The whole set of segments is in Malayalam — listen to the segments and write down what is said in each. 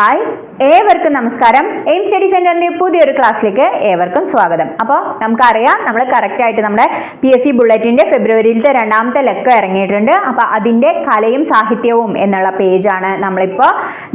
ഹായ് ഏവർക്കും നമസ്കാരം. എയിം സ്റ്റഡി സെന്ററിന്റെ പുതിയൊരു ക്ലാസ്സിലേക്ക് ഏവർക്കും സ്വാഗതം. അപ്പോൾ നമുക്കറിയാം നമ്മൾ കറക്റ്റായിട്ട് നമ്മുടെ പി എസ് സി ബുള്ളറ്റിന്റെ ഫെബ്രുവരിയിലത്തെ രണ്ടാമത്തെ ലക്കം ഇറങ്ങിയിട്ടുണ്ട്. അപ്പോൾ അതിന്റെ കലയും സാഹിത്യവും എന്നുള്ള പേജാണ് നമ്മളിപ്പോൾ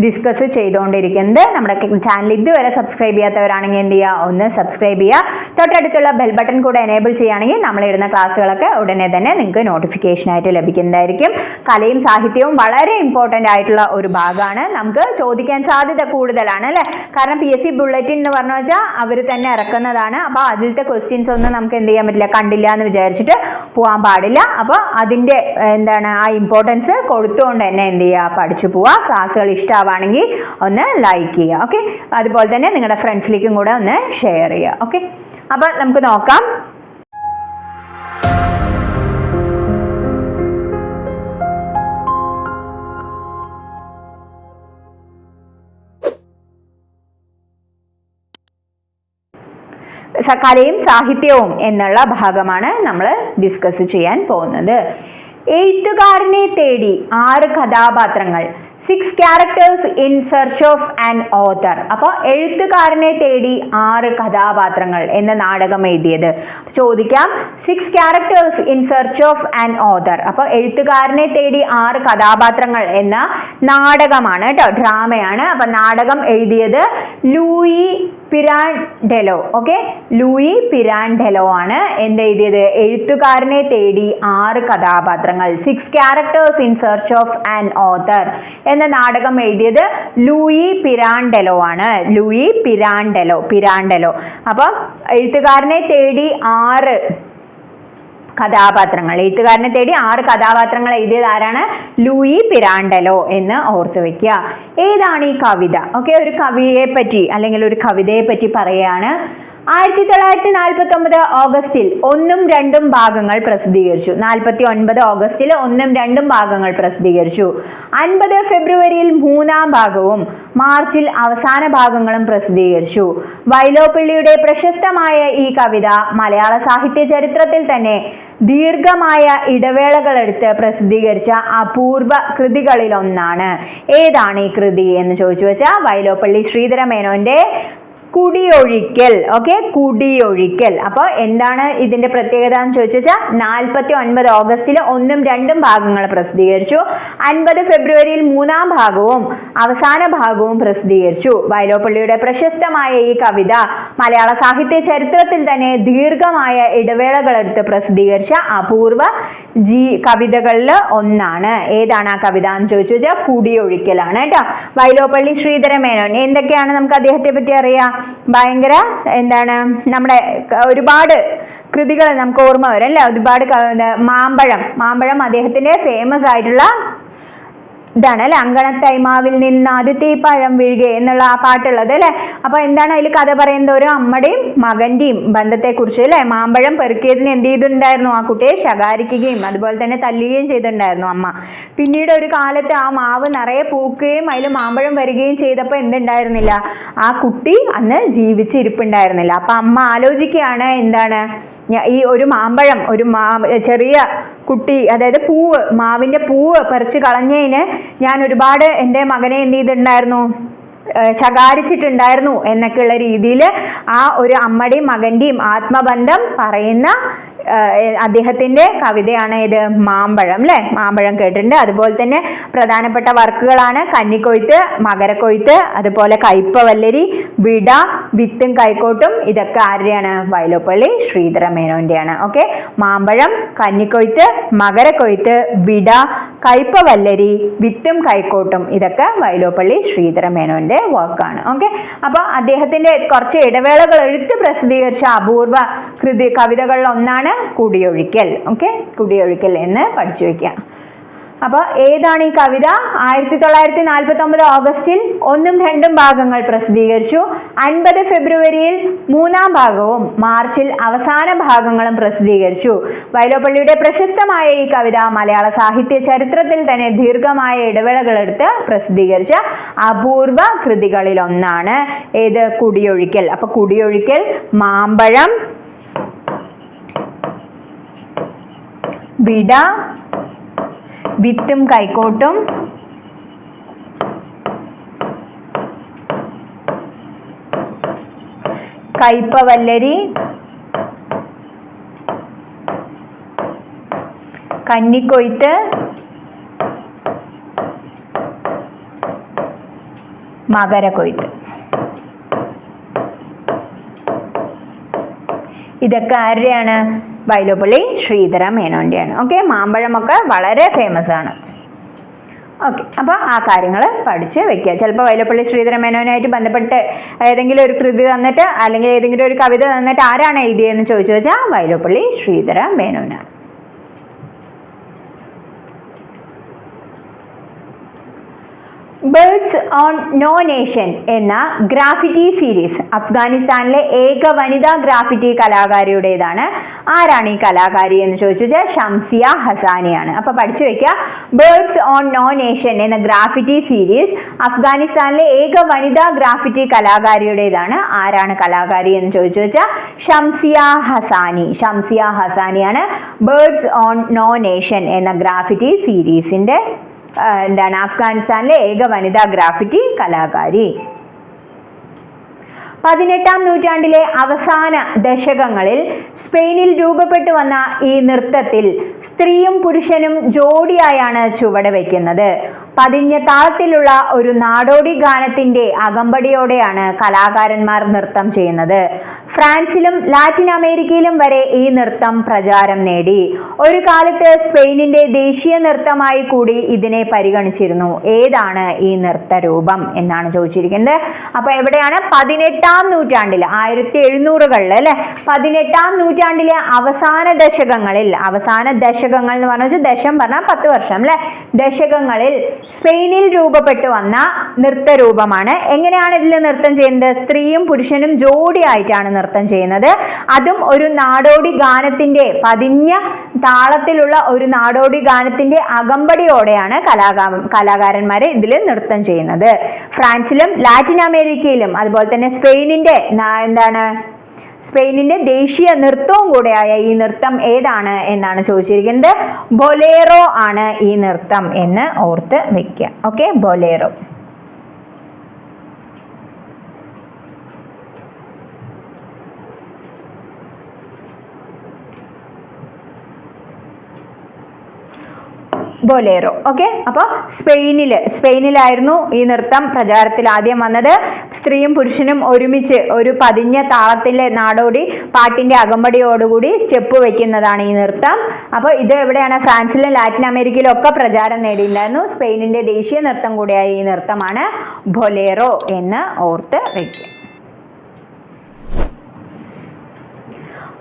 ഡിസ്കസ് ചെയ്തുകൊണ്ടിരിക്കുന്നത് നമ്മുടെ ചാനൽ ഇതുവരെ സബ്സ്ക്രൈബ് ചെയ്യാത്തവരാണെങ്കിൽ എന്ത് ചെയ്യുക ഒന്ന് സബ്സ്ക്രൈബ് ചെയ്യുക തൊട്ടടുത്തുള്ള ബെൽ ബട്ടൺ കൂടെ എനേബിൾ ചെയ്യുകയാണെങ്കിൽ നമ്മളിടുന്ന ക്ലാസ്സുകളൊക്കെ ഉടനെ തന്നെ നിങ്ങൾക്ക് നോട്ടിഫിക്കേഷനായിട്ട് ലഭിക്കുന്നതായിരിക്കും. കലയും സാഹിത്യവും വളരെ ഇമ്പോർട്ടന്റ് ആയിട്ടുള്ള ഒരു ഭാഗമാണ്. നമുക്ക് ചോദിക്കാൻ സാധ്യത കൂടുതലാണ് അല്ലേ? കാരണം പി എസ് സി ബുള്ളറ്റിൻ എന്ന് പറഞ്ഞു വെച്ചാൽ അവർ തന്നെ ഇറക്കുന്നതാണ്. അപ്പോൾ അതിലത്തെ ക്വസ്റ്റ്യൻസ് ഒന്നും നമുക്ക് എന്ത് ചെയ്യാൻ പറ്റില്ല. കണ്ടില്ല എന്ന് വിചാരിച്ചിട്ട് പോകാൻ പാടില്ല. അപ്പോൾ അതിന്റെ എന്താണ് ആ ഇമ്പോർട്ടൻസ് കൊടുത്തുകൊണ്ട് തന്നെ എന്ത് ചെയ്യുക പഠിച്ചു പോവുക ക്ലാസ്സുകൾ ഇഷ്ടമാവുകയാണെങ്കിൽ ഒന്ന് ലൈക്ക് ചെയ്യുക ഓക്കെ അതുപോലെ തന്നെ നിങ്ങളുടെ ഫ്രണ്ട്സിലേക്കും കൂടെ ഒന്ന് ഷെയർ ചെയ്യുക ഓക്കെ അപ്പോൾ നമുക്ക് നോക്കാം. കലയും സാഹിത്യവും എന്നുള്ള ഭാഗമാണ് നമ്മൾ ഡിസ്കസ് ചെയ്യാൻ പോകുന്നത്. എഴുത്തുകാരനെ തേടി ആറ് കഥാപാത്രങ്ങൾ. Six characters in search of an author അപ്പോൾ എഴുത്തുകാരനെ തേടി ആറ് കഥാപാത്രങ്ങൾ എന്ന നാടകം എഴുതിയത്. ചോദിക്കാം six characters in search of an author അപ്പോൾ എഴുത്തുകാരനെ തേടി ആറ് കഥാപാത്രങ്ങൾ എന്ന നാടകമാണ് കേട്ടോ ഡ്രാമയാണ്. അപ്പം നാടകം എഴുതിയത് Luigi Pirandello okay Luigi Pirandello ആണ് എന്ത് എഴുതിയത്? എഴുത്തുകാരനെ തേടി ആറ് കഥാപാത്രങ്ങൾ six characters in search of an author എന്ന നാടകം എഴുതിയത് ലൂയി പിരാൻഡെലോ ആണ്. Luigi Pirandello Pirandello. അപ്പം എഴുത്തുകാരനെ തേടി ആറ് കഥാപാത്രങ്ങൾ. എഴുത്തുകാരനെ തേടി ആറ് കഥാപാത്രങ്ങൾ എഴുതിയത് ആരാണ്? ലൂയി പിരാണ്ടലോ എന്ന് ഓർത്തു വെക്കുക. ഏതാണ് ഈ കവിത? ഓക്കെ ഒരു കവിയെ പറ്റി അല്ലെങ്കിൽ ഒരു കവിതയെ പറ്റി പറയുകയാണ്. ആയിരത്തി തൊള്ളായിരത്തി നാൽപ്പത്തി ഒമ്പത് ഓഗസ്റ്റിൽ ഒന്നും രണ്ടും ഭാഗങ്ങൾ പ്രസിദ്ധീകരിച്ചു. നാൽപ്പത്തി ഒൻപത് ഓഗസ്റ്റിൽ ഒന്നും രണ്ടും ഭാഗങ്ങൾ പ്രസിദ്ധീകരിച്ചു. അൻപത് ഫെബ്രുവരിയിൽ മൂന്നാം ഭാഗവും മാർച്ചിൽ അവസാന ഭാഗങ്ങളും പ്രസിദ്ധീകരിച്ചു. വൈലോപ്പിള്ളിയുടെ പ്രശസ്തമായ ഈ കവിത മലയാള സാഹിത്യ ചരിത്രത്തിൽ തന്നെ ദീർഘമായ ഇടവേളകളെടുത്ത് പ്രസിദ്ധീകരിച്ച അപൂർവ കൃതികളിലൊന്നാണ്. ഏതാണ് ഈ കൃതി എന്ന് ചോദിച്ചു വെച്ചാൽ വൈലോപ്പള്ളി ശ്രീധര മേനോന്റെ കുടിയൊഴിക്കൽ. ഓക്കെ കുടിയൊഴിക്കൽ. അപ്പോൾ എന്താണ് ഇതിന്റെ പ്രത്യേകത എന്ന് ചോദിച്ചു വെച്ചാൽ നാൽപ്പത്തി ഒൻപത് ഓഗസ്റ്റിൽ ഒന്നും രണ്ടും ഭാഗങ്ങൾ പ്രസിദ്ധീകരിച്ചു. അൻപത് ഫെബ്രുവരിയിൽ മൂന്നാം ഭാഗവും അവസാന ഭാഗവും പ്രസിദ്ധീകരിച്ചു. വൈലോപ്പള്ളിയുടെ പ്രശസ്തമായ ഈ കവിത മലയാള സാഹിത്യ ചരിത്രത്തിൽ തന്നെ ദീർഘമായ ഇടവേളകളെടുത്ത് പ്രസിദ്ധീകരിച്ച അപൂർവ ജീ കവിതകളിൽ ഒന്നാണ്. ഏതാണ് ആ കവിത എന്ന് ചോദിച്ചു വെച്ചാൽ കുടിയൊഴിക്കലാണ് കേട്ടോ. വൈലോപ്പള്ളി ശ്രീധര മേനോൻ എന്തൊക്കെയാണ് നമുക്ക് അദ്ദേഹത്തെ പറ്റി അറിയാം? ഭയങ്കര എന്താണ് നമ്മുടെ ഒരുപാട് കൃതികൾ നമുക്ക് ഓർമ്മ വരും അല്ലേ? ഒരുപാട് മാമ്പഴം. മാമ്പഴം അദ്ദേഹത്തിന്റെ ഫേമസ് ആയിട്ടുള്ള ഇതാണ് അല്ലെ? അങ്കണത്തൈമാവിൽ നിന്ന് ആദ്യത്തെ പഴം വീഴുക എന്നുള്ള ആ പാട്ടുള്ളത് അല്ലെ? അപ്പൊ എന്താണ് അതിൽ കഥ പറയുന്നത്? ഒരു അമ്മയുടെയും മകന്റെയും ബന്ധത്തെ കുറിച്ച് അല്ലെ? മാമ്പഴം പെറുക്കിയതിന് എന്ത് ചെയ്തിട്ടുണ്ടായിരുന്നു? ആ കുട്ടിയെ ശകാരിക്കുകയും അതുപോലെ തന്നെ തല്ലുകയും ചെയ്തിട്ടുണ്ടായിരുന്നു അമ്മ. പിന്നീട് ഒരു കാലത്ത് ആ മാവ് നിറയെ പൂക്കുകയും അതിൽ മാമ്പഴം വരികയും ചെയ്തപ്പോൾ എന്തുണ്ടായിരുന്നില്ല? ആ കുട്ടി അന്ന് ജീവിച്ചിരിപ്പുണ്ടായിരുന്നില്ല. അപ്പൊ അമ്മ ആലോചിക്കുകയാണ് എന്താണ്? ഈ ഒരു മാമ്പഴം ഒരു മാ ചെറിയ കുട്ടി അതായത് പൂവ് മാവിന്റെ പൂവ് പറിച്ച് കളഞ്ഞതിന് ഞാൻ ഒരുപാട് എന്റെ മകനെ എന്ത് ചെയ്തിട്ടുണ്ടായിരുന്നു ശകാരിച്ചിട്ടുണ്ടായിരുന്നു എന്നൊക്കെയുള്ള രീതിയിൽ ആ ഒരു അമ്മയുടെയും മകന്റെയും ആത്മബന്ധം പറയുന്ന അദ്ദേഹത്തിന്റെ കവിതയാണ് ഇത് മാമ്പഴം അല്ലേ മാമ്പഴം കേട്ടിട്ടുണ്ട്. അതുപോലെ തന്നെ പ്രധാനപ്പെട്ട വർക്കുകളാണ് കന്നിക്കൊയ്ത്ത് മകരക്കൊയ്ത്ത് അതുപോലെ കയ്പവല്ലരി വിട വിത്തും കൈക്കോട്ടും. ഇതൊക്കെ ആരുടെയാണ്? വയലോപ്പള്ളി ശ്രീധര മേനോന്റെയാണ് ഓക്കെ? മാമ്പഴം കന്നിക്കൊയ്ത്ത് മകരക്കൊയ്ത്ത് വിട കയ്പവല്ലരി വിത്തും കൈക്കോട്ടും ഇതൊക്കെ വൈലോപ്പള്ളി ശ്രീധര മേനോന്റെ വർക്കാണ് ഓക്കെ അപ്പോൾ അദ്ദേഹത്തിന്റെ കുറച്ച് ഇടവേളകൾ എഴുത്ത് പ്രസിദ്ധീകരിച്ച അപൂർവ കൃതി കവിതകളിൽ ഒന്നാണ് കുടിയൊഴിക്കൽ. ഓക്കെ കുടിയൊഴിക്കൽ എന്ന് പഠിച്ചു വെക്കാം അപ്പോൾ ഏതാണ് ഈ കവിത? ആയിരത്തി തൊള്ളായിരത്തി നാൽപ്പത്തി ഒമ്പത് ഓഗസ്റ്റിൽ ഒന്നും രണ്ടും ഭാഗങ്ങൾ പ്രസിദ്ധീകരിച്ചു. അൻപത് ഫെബ്രുവരിയിൽ മൂന്നാം ഭാഗവും മാർച്ചിൽ അവസാന ഭാഗങ്ങളും പ്രസിദ്ധീകരിച്ചു. വൈലോപ്പള്ളിയുടെ പ്രശസ്തമായ ഈ കവിത മലയാള സാഹിത്യ ചരിത്രത്തിൽ തന്നെ ദീർഘമായ ഇടവേളകളെടുത്ത് പ്രസിദ്ധീകരിച്ച അപൂർവ കൃതികളിൽ ഒന്നാണ് ഏത്? കുടിയൊഴിക്കൽ. അപ്പൊ കുടിയൊഴിക്കൽ മാമ്പഴം വിട വിത്തും കൈക്കോട്ടും. കയ്പവല്ലരി. കന്നിക്കൊയ്ത്ത്. മകരക്കൊയ്ത്ത്. ഇതൊക്കെ ആരുടെയാണ്? വൈലോപ്പള്ളി ശ്രീധര മേനോന്റെയാണ്. ഓക്കെ മാമ്പഴമൊക്കെ വളരെ ഫേമസ് ആണ്. ഓക്കെ അപ്പോൾ ആ കാര്യങ്ങൾ പഠിച്ച് വെക്കുക. ചിലപ്പോൾ വൈലോപ്പള്ളി ശ്രീധര മേനോനായിട്ട് ബന്ധപ്പെട്ട് ഏതെങ്കിലും ഒരു കൃതി തന്നിട്ട് അല്ലെങ്കിൽ ഏതെങ്കിലും ഒരു കവിത തന്നിട്ട് ആരാണ് എഴുതിയതെന്ന് ചോദിച്ചു വെച്ചാൽ Vyloppilli Sreedhara birds on no nation എന്ന ഗ്രാഫിറ്റി സീരീസ് അഫ്ഗാനിസ്ഥാനിലെ ഏക വനിതാ ഗ്രാഫിറ്റി കലാകാരിയുടേതാണ്. ആരാണ് ഈ കലാകാരി എന്ന് ചോദിച്ചു വെച്ചാൽ ഷംസിയ ഹസാനിയാണ്. അപ്പൊ പഠിച്ചു വെക്കുക ബേർഡ്സ് ഓൺ നോ നേഷൻ എന്ന ഗ്രാഫിറ്റി സീരീസ് അഫ്ഗാനിസ്ഥാനിലെ ഏക വനിതാ ഗ്രാഫിറ്റി കലാകാരിയുടേതാണ്. ആരാണ് കലാകാരി എന്ന് ചോദിച്ചു വെച്ചാൽ ഷംസിയ ഹസാനി. ഷംസിയ ഹസാനിയാണ് ബേർഡ്സ് ഓൺ നോ നേഷൻ എന്ന ഗ്രാഫിറ്റി സീരീസിന്റെ എന്താണ് അഫ്ഗാനിസ്ഥാനിലെ ഏക വനിതാ ഗ്രാഫിറ്റി കലാകാരി. പതിനെട്ടാം നൂറ്റാണ്ടിലെ അവസാന ദശകങ്ങളിൽ സ്പെയിനിൽ രൂപപ്പെട്ടു വന്ന ഈ നൃത്തത്തിൽ സ്ത്രീയും പുരുഷനും ജോഡിയായാണ് ചുവട് വയ്ക്കുന്നത്. പതിഞ്ഞ താളത്തിലുള്ള ഒരു നാടോടി ഗാനത്തിന്റെ അകമ്പടിയോടെയാണ് കലാകാരന്മാർ നൃത്തം ചെയ്യുന്നത്. ഫ്രാൻസിലും ലാറ്റിൻ അമേരിക്കയിലും വരെ ഈ നൃത്തം പ്രചാരം നേടി. ഒരു കാലത്ത് സ്പെയിനിന്റെ ദേശീയ നൃത്തമായി കൂടി ഇതിനെ പരിഗണിച്ചിരുന്നു. ഏതാണ് ഈ നൃത്തരൂപം എന്നാണ് ചോദിച്ചിരിക്കുന്നത്. അപ്പൊ എവിടെയാണ്? പതിനെട്ടാം നൂറ്റാണ്ടിൽ ആയിരത്തി എഴുന്നൂറുകളിൽ അല്ലെ? പതിനെട്ടാം നൂറ്റാണ്ടിലെ അവസാന ദശകങ്ങളിൽ അവസാന ദശകങ്ങൾ എന്ന് പറഞ്ഞാൽ ദശം പറഞ്ഞാൽ പത്ത് വർഷം അല്ലെ? ദശകങ്ങളിൽ സ്പെയിനിൽ രൂപപ്പെട്ടു വന്ന നൃത്തരൂപമാണ്. എങ്ങനെയാണ് ഇതിൽ നൃത്തം ചെയ്യുന്നത്? സ്ത്രീയും പുരുഷനും ജോഡിയായിട്ടാണ് നൃത്തം ചെയ്യുന്നത്. അതും ഒരു നാടോടി ഗാനത്തിന്റെ പതിഞ്ഞ താളത്തിലുള്ള ഒരു നാടോടി ഗാനത്തിന്റെ അകമ്പടിയോടെയാണ് കലാകാ കലാകാരന്മാരെ ഇതിൽ നൃത്തം ചെയ്യുന്നത്. ഫ്രാൻസിലും ലാറ്റിൻ അമേരിക്കയിലും അതുപോലെ തന്നെ സ്പെയിനിന്റെ എന്താണ് സ്പെയിനിന്റെ ദേശീയ നൃത്തവും കൂടെയായ ഈ നൃത്തം ഏതാണ് എന്നാണ് ചോദിച്ചിരിക്കുന്നത്. ബൊലേറോ ആണ് ഈ നൃത്തം എന്ന് ഓർത്ത് വെക്കുക. ഓക്കെ? ബൊലേറോ. ബൊലേറോ ഓക്കെ അപ്പോൾ സ്പെയിനിൽ സ്പെയിനിലായിരുന്നു ഈ നൃത്തം പ്രചാരത്തിൽ ആദ്യം വന്നത്. സ്ത്രീയും പുരുഷനും ഒരുമിച്ച് ഒരു പതിഞ്ഞ താളത്തിലെ നാടോടി പാട്ടിന്റെ അകമ്പടിയോടുകൂടി സ്റ്റെപ്പ് വെക്കുന്നതാണ് ഈ നൃത്തം. അപ്പോൾ ഇത് എവിടെയാണ്? ഫ്രാൻസിലും ലാറ്റിൻ അമേരിക്കയിലും ഒക്കെ പ്രചാരം നേടിയിട്ടുണ്ടായിരുന്നു. സ്പെയിനിന്റെ ദേശീയ നൃത്തം കൂടിയായ ഈ നൃത്തമാണ് ബൊലേറോ എന്ന് ഓർത്ത് വയ്ക്കുക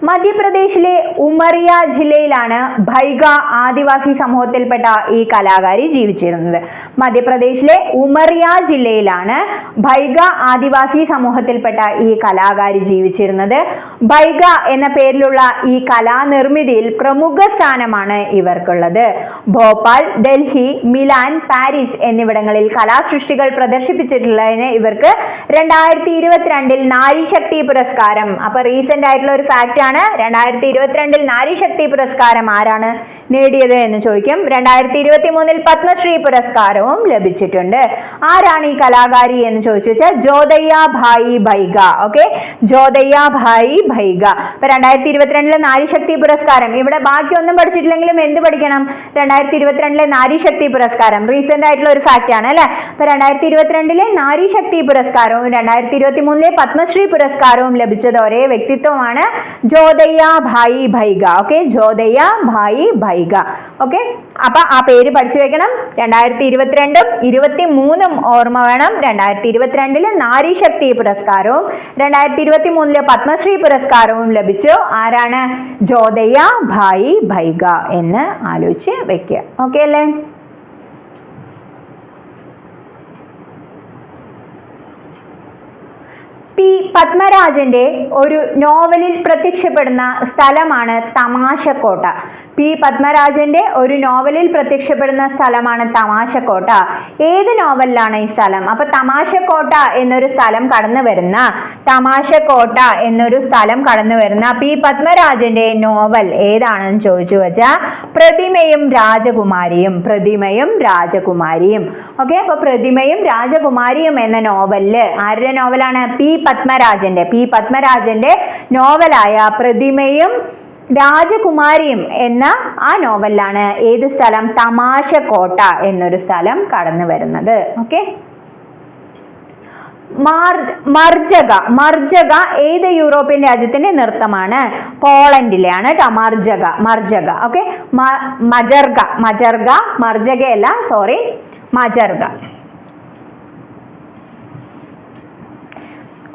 മധ്യപ്രദേശിലെ ഉമറിയ ജില്ലയിലാണ് ഭൈഗ ആദിവാസി സമൂഹത്തിൽപ്പെട്ട ഈ കലാകാരി ജീവിച്ചിരുന്നത്. മധ്യപ്രദേശിലെ ഉമറിയ ജില്ലയിലാണ് ഭൈഗ ആദിവാസി സമൂഹത്തിൽപ്പെട്ട ഈ കലാകാരി ജീവിച്ചിരുന്നത്. ഭൈഗ എന്ന പേരിലുള്ള ഈ കലാനിർമ്മിതിയിൽ പ്രമുഖ സ്ഥാനമാണ് ഇവർക്കുള്ളത്. ഭോപ്പാൽ ഡൽഹി മിലാൻ പാരീസ് എന്നിവിടങ്ങളിൽ കലാസൃഷ്ടികൾ പ്രദർശിപ്പിച്ചിട്ടുള്ളതിന് ഇവർക്ക് രണ്ടായിരത്തി ഇരുപത്തിരണ്ടിൽ നാരിശക്തി പുരസ്കാരം. അപ്പൊ റീസെന്റ് ആയിട്ടുള്ള ഒരു ഫാക്റ്റ് ആണ് രണ്ടായിരത്തി ഇരുപത്തിരണ്ടിൽ നാരിശക്തി പുരസ്കാരം ആരാണ് നേടിയത് എന്ന് ചോദിക്കും. രണ്ടായിരത്തി ഇരുപത്തി മൂന്നിൽ പത്മശ്രീ പുരസ്കാരവും ലഭിച്ചിട്ടുണ്ട്. ആരാണ് ഈ കലാകാരി എന്ന് ചോദിച്ചു വെച്ചാൽ ജ്യോതയ്യ ഭായി ഭൈഗ. ഓക്കെ? ജ്യോതയ്യ ഭായി ഭൈഗ. അപ്പൊ രണ്ടായിരത്തി ഇരുപത്തിരണ്ടിലെ നാരീശക്തി പുരസ്കാരം. ഇവിടെ ബാക്കിയൊന്നും പഠിച്ചിട്ടില്ലെങ്കിലും എന്ത് പഠിക്കണം? രണ്ടായിരത്തി ഇരുപത്തിരണ്ടിലെ നാരിശക്തി പുരസ്കാരം. റീസെന്റ് ആയിട്ടുള്ള ഒരു ഫാക്റ്റ് ആണ് അല്ലെ? അപ്പൊ രണ്ടായിരത്തി ഇരുപത്തിരണ്ടിലെ നാരിശക്തി പുരസ്കാരവും രണ്ടായിരത്തി ഇരുപത്തി മൂന്നിലെ പത്മശ്രീ പുരസ്കാരവും ലഭിച്ചത് ഒരേ വ്യക്തിത്വമാണ് ജ്യോതയ്യ ഭായി ഭൈഗ. ഓക്കെ ജോദയ്യ ഭായി ഭൈഗ. ഓക്കെ അപ്പൊ ആ പേര് പഠിച്ചു വെക്കണം. രണ്ടായിരത്തി ഇരുപത്തിരണ്ടും ഇരുപത്തി മൂന്നും ഓർമ്മ വേണം. രണ്ടായിരത്തി ഇരുപത്തിരണ്ടിൽ നാരീശക്തി പുരസ്കാരവും രണ്ടായിരത്തി ഇരുപത്തി മൂന്നിൽ പത്മശ്രീ പുരസ്കാരവും ലഭിച്ചു. ആരാണ്? ജോദയ്യ ഭായി ഭൈഗ എന്ന് ആലോചിച്ച് വെക്കുക ഓക്കെ അല്ലേ? പി പത്മരാജന്റെ ഒരു നോവലിൽ പ്രത്യക്ഷപ്പെടുന്ന സ്ഥലമാണ് തമാശക്കോട്ട. പി പത്മരാജന്റെ ഒരു നോവലിൽ പ്രത്യക്ഷപ്പെടുന്ന സ്ഥലമാണ് തമാശക്കോട്ട. ഏത് നോവലിലാണ് ഈ സ്ഥലം? അപ്പൊ തമാശക്കോട്ട എന്നൊരു സ്ഥലം കടന്നു വരുന്ന തമാശക്കോട്ട എന്നൊരു സ്ഥലം കടന്നു വരുന്ന പി പത്മരാജന്റെ നോവൽ ഏതാണെന്ന് ചോദിച്ചു വെച്ചാൽ പ്രതിമയും രാജകുമാരിയും പ്രതിമയും രാജകുമാരിയും. ഓക്കെ അപ്പോൾ പ്രതിമയും രാജകുമാരിയും എന്ന നോവലിൽ ആരുടെ നോവലാണ്? പി പത്മരാജന്റെ. പി പത്മരാജന്റെ നോവലായ പ്രതിമയും രാജകുമാരിയും എന്ന ആ നോവലിലാണ് ഏത് സ്ഥലം? തമാശ കോട്ട എന്നൊരു സ്ഥലം കടന്നു വരുന്നത്. ഓക്കെ മർജക മർജക ഏത് യൂറോപ്യൻ രാജ്യത്തിന്റെ നൃത്തമാണ്? പോളണ്ടിലെയാണ് കേട്ടോ മർജക മർജക ഓക്കെ മജർഗ മജർഗ മർജകയല്ല സോറി മജർഗ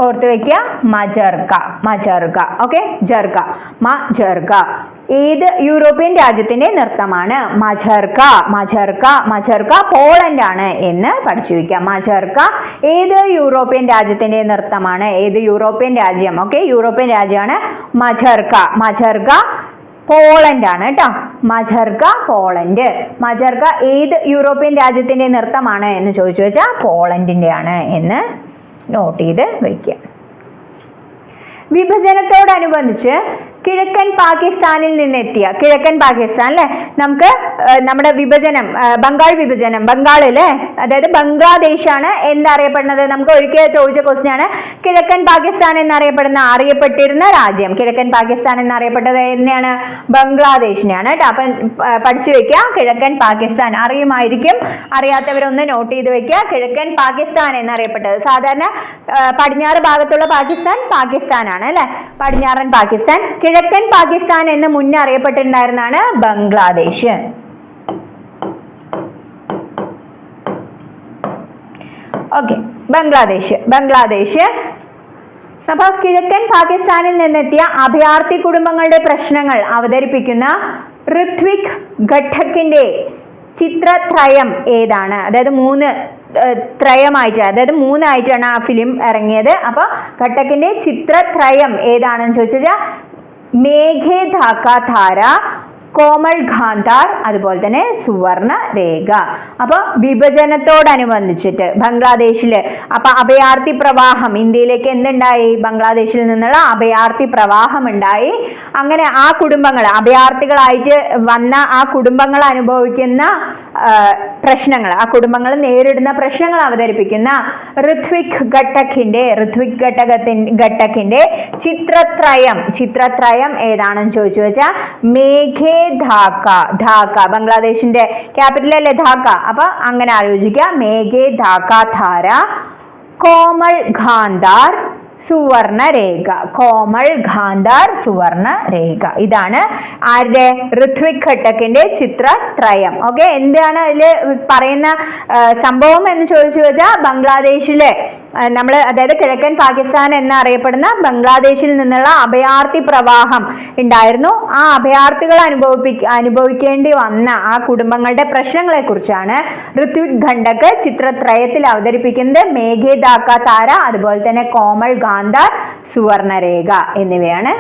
ഓർത്ത് വെക്കുക മജർക്ക മജർക്ക ഓക്കെ ജർക്ക മജർക്ക ഏത് യൂറോപ്യൻ രാജ്യത്തിന്റെ നൃത്തമാണ്? മജർക്ക മജർക്ക മജർക്ക പോളണ്ട് ആണ് എന്ന് പഠിച്ചു വെക്കാം മജർക്ക ഏത് യൂറോപ്യൻ രാജ്യത്തിന്റെ നൃത്തമാണ്? ഏത് യൂറോപ്യൻ രാജ്യം? ഓക്കെ യൂറോപ്യൻ രാജ്യമാണ് മജർക്ക മജർഗ പോളണ്ട് ആണ് കേട്ടോ. മജർഗ പോളണ്ട്. മജർഗ ഏത് യൂറോപ്യൻ രാജ്യത്തിന്റെ നൃത്തമാണ് എന്ന് ചോദിച്ചു വെച്ചാൽ പോളണ്ടിന്റെ ആണ് എന്ന് നോട്ട് ചെയ്ത് വയ്ക്കുക വിഭജനത്തോടനുബന്ധിച്ച് കിഴക്കൻ പാകിസ്ഥാനിൽ നിന്നെത്തിയ കിഴക്കൻ പാകിസ്ഥാൻ അല്ലെ? നമുക്ക് നമ്മുടെ വിഭജനം ബംഗാൾ വിഭജനം ബംഗാൾ അല്ലേ അതായത് ബംഗ്ലാദേശാണ് എന്നറിയപ്പെടുന്നത്. നമുക്ക് ഒരിക്കൽ ചോദിച്ച ക്വസ്റ്റ്യൻ ആണ് കിഴക്കൻ പാകിസ്ഥാൻ എന്നറിയപ്പെടുന്ന അറിയപ്പെട്ടിരുന്ന രാജ്യം കിഴക്കൻ പാകിസ്ഥാൻ എന്നറിയപ്പെട്ടത് തന്നെയാണ് ബംഗ്ലാദേശിനെയാണ് കേട്ടോ. അപ്പം പഠിച്ചു വെക്കുക. കിഴക്കൻ പാകിസ്ഥാൻ അറിയുമായിരിക്കും. അറിയാത്തവരൊന്ന് നോട്ട് ചെയ്ത് വെക്കുക. കിഴക്കൻ പാകിസ്ഥാൻ എന്നറിയപ്പെട്ടത്. സാധാരണ പടിഞ്ഞാറ് ഭാഗത്തുള്ള പാകിസ്ഥാൻ പാകിസ്ഥാനാണ്. അല്ലെ? പടിഞ്ഞാറൻ പാകിസ്ഥാൻ കിഴക്കൻ പാകിസ്ഥാൻ എന്ന് മുന്നേ അറിയപ്പെട്ടിട്ടുണ്ടായിരുന്നാണ് ബംഗ്ലാദേശ്. ഓക്കെ ബംഗ്ലാദേശ് ബംഗ്ലാദേശ്. അപ്പൊ കിഴക്കൻ പാകിസ്ഥാനിൽ നിന്നെത്തിയ അഭയാർത്ഥി കുടുംബങ്ങളുടെ പ്രശ്നങ്ങൾ അവതരിപ്പിക്കുന്ന ഋത്വിക് ഘട്ടക്കിന്റെ ചിത്രത്രയം ഏതാണ്? അതായത് മൂന്ന് ത്രയമായിട്ട് അതായത് മൂന്നായിട്ടാണ് ആ ഫിലിം ഇറങ്ങിയത്. അപ്പൊ കട്ടക്കിന്റെ ചിത്രത്രയം ഏതാണെന്ന് ചോദിച്ചാൽ മേഘേ ധാക്ക ധാര കോമൾ ഖാന്താർ അതുപോലെ തന്നെ സുവർണ രേഖ. അപ്പൊ വിഭജനത്തോടനുബന്ധിച്ചിട്ട് ബംഗ്ലാദേശിൽ അപ്പോൾ അഭയാർത്ഥി പ്രവാഹം ഇന്ത്യയിലേക്ക് എന്തുണ്ടായി? ബംഗ്ലാദേശിൽ നിന്നുള്ള അഭയാർത്ഥി പ്രവാഹം ഉണ്ടായി. അങ്ങനെ ആ കുടുംബങ്ങൾ അഭയാർത്ഥികളായിട്ട് വന്ന ആ കുടുംബങ്ങൾ അനുഭവിക്കുന്ന പ്രശ്നങ്ങൾ. ആ കുടുംബങ്ങൾ നേരിടുന്ന പ്രശ്നങ്ങൾ അവതരിപ്പിക്കുന്ന ഋത്വിക് ഘട്ടക്കിന്റെ ഋത്വിക് ഘട്ടകത്തിൻ ഘട്ടക്കിന്റെ ചിത്രത്രയം. ചിത്രത്രയം ഏതാണെന്ന് ചോദിച്ചു വെച്ചാൽ മേഘേ ധാക്ക ധാക്ക. ബംഗ്ലാദേശിന്റെ ക്യാപിറ്റൽ അല്ലേ ധാക്ക? അപ്പൊ അങ്ങനെ ആലോചിക്കുക. മേഘേ ധാക്ക ധാര കോമൾ ഖാന്താർ സുവർണ രേഖ കോമൾ ഖാന്താർ സുവർണ രേഖ ഇതാണ് ആരുടെ? ഋത്വിക് ഘട്ടക്കിന്റെ ചിത്രത്രയം. ഓക്കെ എന്താണ് അതിൽ പറയുന്ന സംഭവം എന്ന് ചോദിച്ചു വെച്ചാൽ ബംഗ്ലാദേശിലെ നമ്മൾ അതായത് കിഴക്കൻ പാകിസ്ഥാൻ എന്നറിയപ്പെടുന്ന ബംഗ്ലാദേശിൽ നിന്നുള്ള അഭയാർത്ഥി പ്രവാഹം ഉണ്ടായിരുന്നു. ആ അഭയാർത്ഥികൾ അനുഭവിപ്പി അനുഭവിക്കേണ്ടി വന്ന ആ കുടുംബങ്ങളുടെ പ്രശ്നങ്ങളെ കുറിച്ചാണ് ഋത്വിക് ഖണ്ഡക്ക് ചിത്രത്രയത്തിൽ അവതരിപ്പിക്കുന്നത്. മേഘേ ദാക്ക താര അതുപോലെ തന്നെ കോമൾ ഗാന്ധാർ സുവർണരേഖ എന്നിവയാണ്.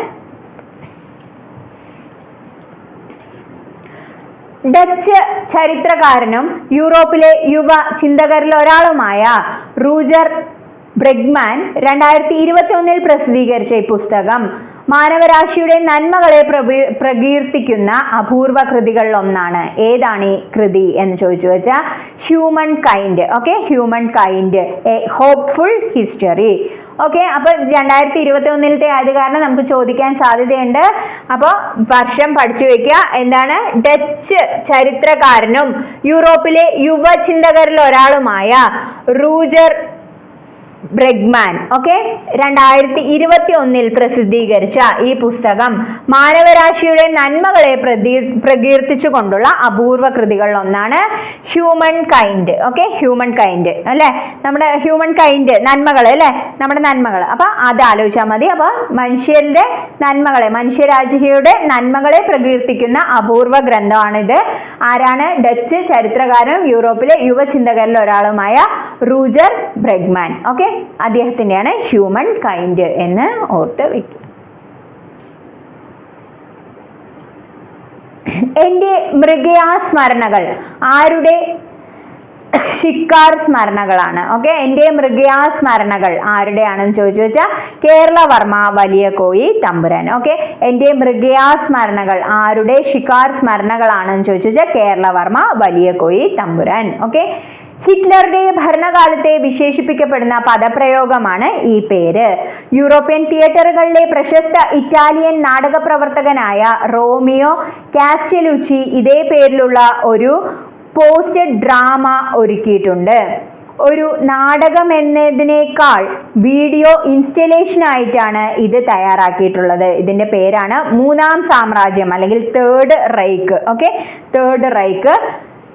ഡച്ച് ചരിത്രകാരനും യൂറോപ്പിലെ യുവ ചിന്തകരിൽ ഒരാളുമായ റൂജർ ബ്രിഗ്മാൻ രണ്ടായിരത്തി ഇരുപത്തി ഒന്നിൽ പ്രസിദ്ധീകരിച്ച ഈ പുസ്തകം മാനവരാശിയുടെ നന്മകളെ പ്രകീ- പ്രകീർത്തിക്കുന്ന അപൂർവ കൃതികളിൽ ഒന്നാണ് ഏതാണ് ഈ കൃതി എന്ന് ചോദിച്ചു വെച്ചാൽ humankind okay? Humankind a hopeful history. Okay? അപ്പോൾ രണ്ടായിരത്തി ഇരുപത്തി ഒന്നിലത്തെ ആയത് കാരണം നമുക്ക് ചോദിക്കാൻ സാധ്യതയുണ്ട്. അപ്പോൾ വർഷം പഠിച്ചു വെക്കുക. എന്താണ്? ഡച്ച് ചരിത്രകാരനും യൂറോപ്പിലെ യുവചിന്തകരിൽ ഒരാളുമായ റൂജർ ബ്രെഗ്മാൻ ഓക്കെ? രണ്ടായിരത്തി ഇരുപത്തി ഒന്നിൽ പ്രസിദ്ധീകരിച്ച ഈ പുസ്തകം മാനവരാശിയുടെ നന്മകളെ പ്രതി പ്രകീർത്തിച്ചുകൊണ്ടുള്ള അപൂർവ കൃതികളിൽ ഒന്നാണ് humankind okay? Humankind അല്ലേ? നമ്മുടെ ഹ്യൂമൻ കൈൻഡ് നന്മകൾ അല്ലെ? നമ്മുടെ നന്മകൾ. അപ്പൊ അത് ആലോചിച്ചാൽ മതി. അപ്പൊ മനുഷ്യരുടെ നന്മകളെ മനുഷ്യരാശിയുടെ നന്മകളെ പ്രകീർത്തിക്കുന്ന അപൂർവ ഗ്രന്ഥമാണിത് ആരാണ്? ഡച്ച് ചരിത്രകാരനും യൂറോപ്പിലെ യുവചിന്തകരിൽ ഒരാളുമായ റൂജർ ബ്രെഗ്മാൻ ഓക്കെ? അദ്ദേഹത്തിന്റെയാണ് ഹ്യൂമൻ കൈൻഡ് എന്ന് ഓർത്ത് വയ്ക്കുക എന്റെ മൃഗയാ സ്മരണകൾ ആരുടെ? ഷിക്കാർ സ്മരണകളാണ് ഓക്കെ എന്റെ മൃഗയാ സ്മരണകൾ ആരുടെയാണെന്ന് ചോദിച്ചു വെച്ചാൽ കേരളവർമ്മ വലിയ കോയി തമ്പുരാൻ. ഓക്കെ എന്റെ മൃഗയാ സ്മരണകൾ ആരുടെ ഷിക്കാർ സ്മരണകളാണെന്ന് ചോദിച്ചു വെച്ചാൽ കേരളവർമ്മ വലിയ കോയി തമ്പുരാൻ. ഓക്കെ ഹിറ്റ്ലറുടെ ഭരണകാലത്തെ വിശേഷിപ്പിക്കപ്പെടുന്ന പദപ്രയോഗമാണ് ഈ പേര്. യൂറോപ്യൻ തിയേറ്ററുകളിലെ പ്രശസ്ത ഇറ്റാലിയൻ നാടക പ്രവർത്തകനായ റോമിയോ കാസ്റ്റലുച്ചി ഇതേ പേരിലുള്ള ഒരു പോസ്റ്റ് ഡ്രാമ ഒരുക്കിയിട്ടുണ്ട്. ഒരു നാടകം എന്നതിനേക്കാൾ വീഡിയോ ഇൻസ്റ്റലേഷൻ ആയിട്ടാണ് ഇത് തയ്യാറാക്കിയിട്ടുള്ളത്. ഇതിന്റെ പേരാണ് മൂന്നാം സാമ്രാജ്യം അല്ലെങ്കിൽ third Reich okay third Reich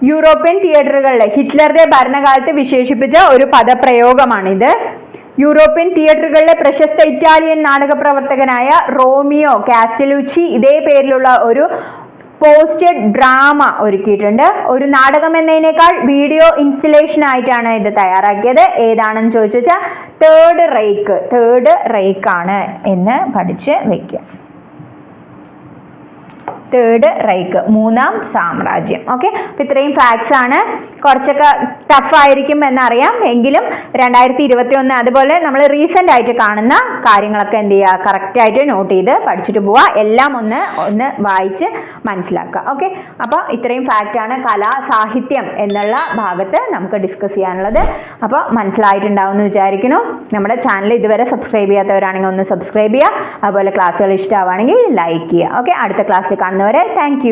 European തിയേറ്ററുകളിലെ ഹിറ്റ്ലറുടെ ഭരണകാലത്ത് വിശേഷിപ്പിച്ച ഒരു പദപ്രയോഗമാണിത്. യൂറോപ്യൻ തിയേറ്ററുകളിലെ പ്രശസ്ത ഇറ്റാലിയൻ നാടക പ്രവർത്തകനായ റോമിയോ കാസ്റ്റലുച്ചി ഇതേ പേരിലുള്ള ഒരു പോസ്റ്റ് ഡ്രാമ ഒരുക്കിയിട്ടുണ്ട്. ഒരു നാടകം എന്നതിനേക്കാൾ വീഡിയോ ഇൻസ്റ്റലേഷൻ ആയിട്ടാണ് ഇത് തയ്യാറാക്കിയത്. ഏതാണെന്ന് ചോദിച്ചു വെച്ചാൽ തേർഡ് റേക്ക് തേർഡ് റേക്കാണ് എന്ന് പഠിച്ച് വെക്കുക തേർഡ് റൈക്ക് മൂന്നാം സാമ്രാജ്യം. ഓക്കെ അപ്പം ഇത്രയും ഫാക്ട്സ് ആണ്. കുറച്ചൊക്കെ ടഫ് ആയിരിക്കും എന്നറിയാം. എങ്കിലും രണ്ടായിരത്തി ഇരുപത്തി ഒന്ന് അതുപോലെ നമ്മൾ റീസെന്റ് ആയിട്ട് കാണുന്ന കാര്യങ്ങളൊക്കെ എന്ത് ചെയ്യുക? കറക്റ്റായിട്ട് നോട്ട് ചെയ്ത് പഠിച്ചിട്ട് പോവുക. എല്ലാം ഒന്ന് ഒന്ന് വായിച്ച് മനസ്സിലാക്കുക. ഓക്കെ അപ്പോൾ ഇത്രയും ഫാക്റ്റ് ആണ് കലാ സാഹിത്യം എന്നുള്ള ഭാഗത്ത് നമുക്ക് ഡിസ്കസ് ചെയ്യാനുള്ളത്. അപ്പോൾ മനസ്സിലായിട്ടുണ്ടാവും എന്ന് വിചാരിക്കുന്നു. നമ്മുടെ ചാനൽ ഇതുവരെ സബ്സ്ക്രൈബ് ചെയ്യാത്തവരാണെങ്കിൽ ഒന്ന് സബ്സ്ക്രൈബ് ചെയ്യുക. അതുപോലെ ക്ലാസ്സുകൾ ഇഷ്ടമാവുകയാണെങ്കിൽ ലൈക്ക് ചെയ്യുക. ഓക്കെ അടുത്ത ക്ലാസ്സിൽ കാണുന്നവരെ താങ്ക്